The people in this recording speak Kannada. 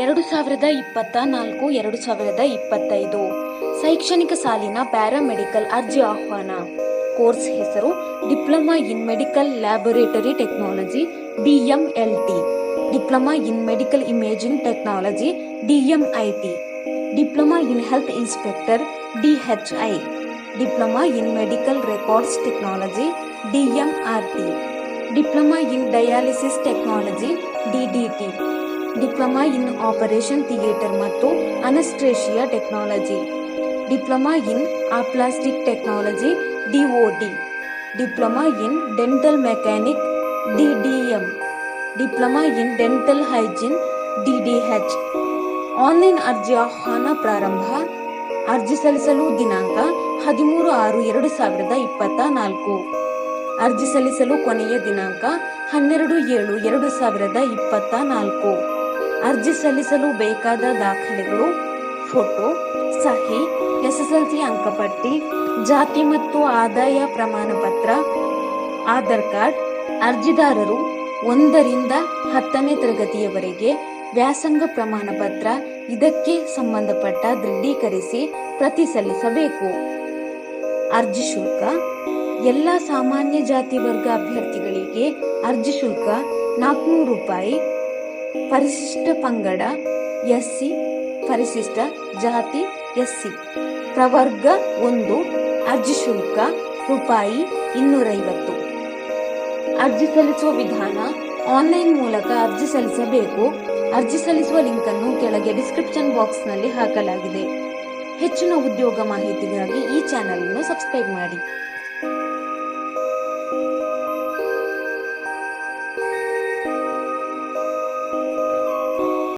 ಎರಡು ಸಾವಿರದ ಇಪ್ಪತ್ತ ನಾಲ್ಕು, ಎರಡು ಸಾವಿರದ ಇಪ್ಪತ್ತೈದು. ಶೈಕ್ಷಣಿಕ ಸಾಲಿನ ಪ್ಯಾರಾಮೆಡಿಕಲ್ ಅರ್ಜಿ ಆಹ್ವಾನ. ಕೋರ್ಸ್ ಹೆಸರು diploma in medical laboratory technology DMLT diploma in medical imaging technology DMIT diploma in health inspector DHI diploma in medical records technology DMRT diploma in dialysis technology DDT diploma in operation theatre ಮತ್ತು anaesthesia technology. Diploma in aplastic technology DOD diploma in dental mechanic DDM diploma in dental hygiene DDH online ಅರ್ಜಿ ಆಹ್ವಾನ ಪ್ರಾರಂಭ, ಅರ್ಜಿ ಸಲ್ಲಿಸಲು ದಿನಾಂಕ ಹದಿಮೂರು ಆರು ಎರಡು ಸಾವಿರದ ಇಪ್ಪತ್ತ ನಾಲ್ಕು ಅರ್ಜಿ ಸಲ್ಲಿಸಲು ಕೊನೆಯ ದಿನಾಂಕ ಹನ್ನೆರಡು ಏಳು ಎರಡು ಸಾವಿರದ ಇಪ್ಪತ್ತ ನಾಲ್ಕು ಅರ್ಜಿ ಸಲ್ಲಿಸಲು ಬೇಕಾದ ದಾಖಲೆಗಳು, ಫೋಟೋ, ಸಹಿ, ಎಸ್ಎಸ್ಎಲ್ಸಿ ಅಂಕಪಟ್ಟಿ, ಜಾತಿ ಮತ್ತು ಆದಾಯ ಪ್ರಮಾಣ ಪತ್ರ ಆಧಾರ್ ಕಾರ್ಡ್, ಅರ್ಜಿದಾರರು ಒಂದರಿಂದ ಹತ್ತನೇ ತರಗತಿಯವರೆಗೆ ವ್ಯಾಸಂಗ ಪ್ರಮಾಣ ಪತ್ರ ಇದಕ್ಕೆ ಸಂಬಂಧಪಟ್ಟ ದೃಢೀಕರಿಸಿ ಪ್ರತಿ ಸಲ್ಲಿಸಬೇಕು. ಅರ್ಜಿ ಶುಲ್ಕ, ಎಲ್ಲ ಸಾಮಾನ್ಯ ಜಾತಿ ವರ್ಗ ಅಭ್ಯರ್ಥಿಗಳಿಗೆ ಅರ್ಜಿ ಶುಲ್ಕ ನಾಲ್ಕುನೂರು ರೂಪಾಯಿ ಪರಿಶಿಷ್ಟ ಪಂಗಡ, ಎಸ್ಸಿ, ಪರಿಶಿಷ್ಟ ಜಾತಿ, ಎಸ್ಸಿ. ಪ್ರವರ್ಗ ಒಂದು, ಅರ್ಜಿ ಶುಲ್ಕ, ರೂಪಾಯಿ ಇನ್ನೂರೈವತ್ತು. ಅರ್ಜಿ ಸಲ್ಲಿಸುವ ವಿಧಾನ, ಆನ್ಲೈನ್ ಮೂಲಕ ಅರ್ಜಿ ಸಲ್ಲಿಸಬೇಕು. ಅರ್ಜಿ ಸಲ್ಲಿಸುವ ಲಿಂಕ್ ಅನ್ನು ಕೆಳಗೆ ಡಿಸ್ಕ್ರಿಪ್ಷನ್ ಬಾಕ್ಸ್ನಲ್ಲಿ ಹಾಕಲಾಗಿದೆ. ಹೆಚ್ಚಿನ ಉದ್ಯೋಗ ಮಾಹಿತಿಗಾಗಿ ಈ ಚಾನೆಲ್ ಅನ್ನು ಸಬ್ಸ್ಕ್ರೈಬ್ ಮಾಡಿ.